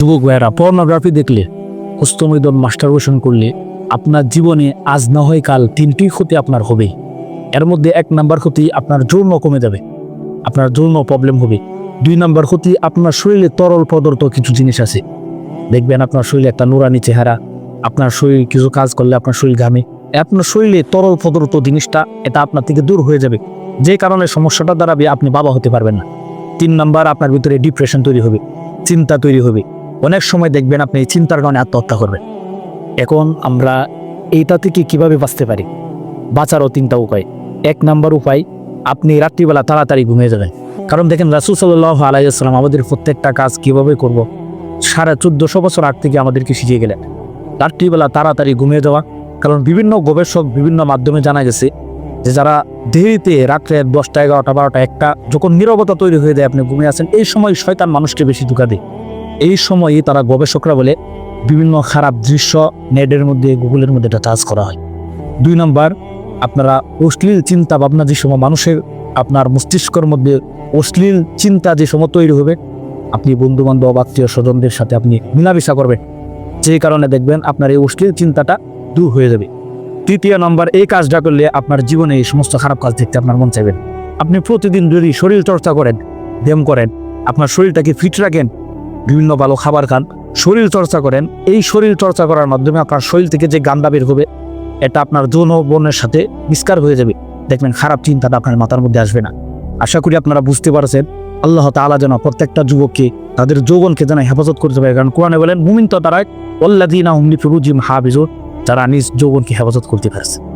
যুবক ভাইয়েরা পর্নোগ্রাফি দেখলে, হস্তমৈদন মাস্টারবেশন করলে আপনার জীবনে আজ না হয় কাল তিনটি ক্ষতি আপনার হবে। এর মধ্যে এক নাম্বার ক্ষতি আপনার যৌন কমে যাবে, আপনার যৌন প্রবলেম হবে। দুই নাম্বার ক্ষতি আপনার শরীরে তরল পদার্থ কিছু জিনিস আছে। দেখবেন আপনার শরীরে একটা নুরানি চেহারা, আপনার শরীর কিছু কাজ করলে আপনার শরীর ঘামে। আপনার শরীরে তরল পদার্থ জিনিসটা, এটা আপনার থেকে দূর হয়ে যাবে। যে কারণে সমস্যাটা দাঁড়াবে, আপনি বাবা হতে পারবেন না। তিন নাম্বার, আপনার ভিতরে ডিপ্রেশন তৈরি হবে, চিন্তা তৈরি হবে। অনেক সময় দেখবেন আপনি এই চিন্তার কারণে আত্মহত্যা করবেন। এখন আমরা এইটা থেকে কীভাবে বাঁচতে পারি? বাঁচারও তিনটা উপায়। এক নাম্বার উপায়, আপনি রাত্রিবেলা তাড়াতাড়ি ঘুমিয়ে যাবেন। কারণ দেখেন রাসুল সাল্লাহ আলাইসালাম আমাদের প্রত্যেকটা কাজ কীভাবে করব? সাড়ে চোদ্দশো বছর আগ থেকে আমাদেরকে শিখিয়ে গেলেন। রাত্রিবেলা তাড়াতাড়ি ঘুমিয়ে যাওয়া। কারণ বিভিন্ন গবেষক বিভিন্ন মাধ্যমে জানা গেছে যে যারা দেরিতে রাত্রে দশটা, এগারোটা, বারোটা, একটা যখন নীরবতা তৈরি হয়ে যায়, আপনি ঘুমিয়ে আছেন, এই সময় শয়তান মানুষকে বেশি ধোকা দেয়। এই সময়ে তারা গবেষকরা বলে বিভিন্ন খারাপ দৃশ্য নেটের মধ্যে, গুগলের মধ্যে এটা চার্জ করা হয়। দুই নম্বর, আপনারা অশ্লীল চিন্তা ভাবনা যে সময় মানুষের আপনার মস্তিষ্কর মধ্যে অশ্লীল চিন্তা যে সময় তৈরি হবে, আপনি বন্ধু বান্ধব আত্মীয় স্বজনদের সাথে আপনি মিলামিশা করবেন। যে কারণে দেখবেন আপনার এই অশ্লীল চিন্তাটা দূর হয়ে যাবে। তৃতীয় নম্বর, এই কাজটা করলে আপনার জীবনে এই সমস্ত খারাপ কাজ দেখতে আপনার মন চাইবেন আপনি প্রতিদিন যদি শরীর চর্চা করেন, ব্যায়াম করেন, আপনার শরীরটাকে ফিট রাখেন বিভিন্ন ভালো খাবার খান, শরীর চর্চা করেন। এই শরীর চর্চা করার মাধ্যমে আপনার শরীর থেকে যে গান্দা বের হবে, এটা আপনার যৌন বর্ণের সাথে মিস্কার হয়ে যাবে। দেখবেন খারাপ চিন্তাটা আপনার মাথার মধ্যে আসবে না। আশা করি আপনারা বুঝতে পারছেন, আল্লাহ তাআলা যেন প্রত্যেকটা যুবককে তাদের যৌবনকে যেন হেফাজত করতে পারে। কারণ কোরআনে বলেন, মুমিন তো তারা অল্লাদিনা হুমনি ফিরুজিম হাবিজুর যারা নিজ যৌবনকে হেফাজত করতে পারছে।